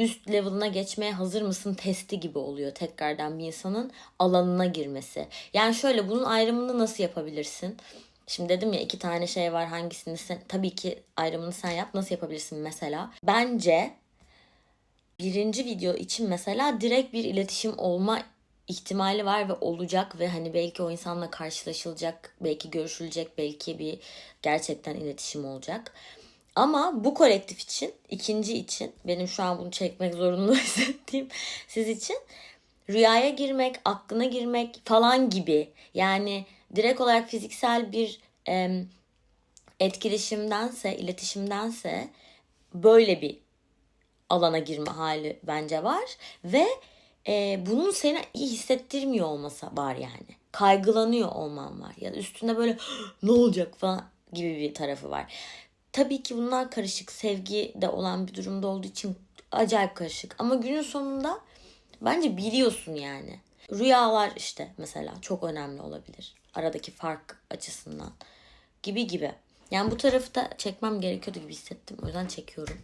üst level'ına geçmeye hazır mısın testi gibi oluyor tekrardan bir insanın alanına girmesi. Yani şöyle bunun ayrımını nasıl yapabilirsin? Şimdi dedim ya iki tane şey var hangisini sen tabii ki ayrımını sen yap nasıl yapabilirsin mesela? Bence birinci video için mesela direkt bir iletişim olma ihtimali var ve olacak ve hani belki o insanla karşılaşılacak, belki görüşülecek, belki bir gerçekten iletişim olacak. Ama bu kolektif için, ikinci için, benim şu an bunu çekmek zorunlu hissettiğim siz için rüyaya girmek, aklına girmek falan gibi. Yani direkt olarak fiziksel bir em, etkileşimdense, iletişimdense böyle bir alana girme hali bence var ve e, bunun seni iyi hissettirmiyor olması var yani. Kaygılanıyor olman var ya üstünde böyle ne olacak falan gibi bir tarafı var. Tabii ki bunlar karışık. Sevgi de olan bir durumda olduğu için acayip karışık. Ama günün sonunda bence biliyorsun yani. Rüyalar işte mesela çok önemli olabilir. Aradaki fark açısından. Gibi gibi. Yani bu tarafı da çekmem gerekiyordu gibi hissettim. O yüzden çekiyorum.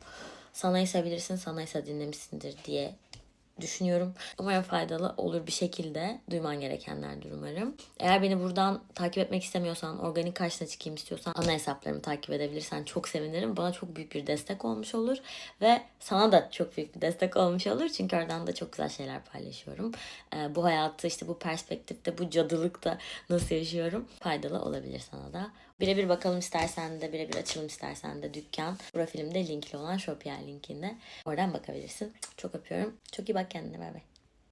Sana ise bilirsin, sana ise dinlemişsindir diye düşünüyorum. Umarım faydalı olur bir şekilde. Duyman gerekenlerdir umarım. Eğer beni buradan takip etmek istemiyorsan, organik karşına çıkayım istiyorsan ana hesaplarımı takip edebilirsen çok sevinirim. Bana çok büyük bir destek olmuş olur ve sana da çok büyük bir destek olmuş olur. Çünkü oradan da çok güzel şeyler paylaşıyorum. Ee, bu hayatı işte bu perspektifte, bu cadılıkta nasıl yaşıyorum faydalı olabilir sana da. Birebir bakalım istersen de, birebir açalım istersen de dükkan. Profilimde linkli olan Shopier linkinde. Oradan bakabilirsin. Çok öpüyorum. Çok iyi bak kendine. Bay.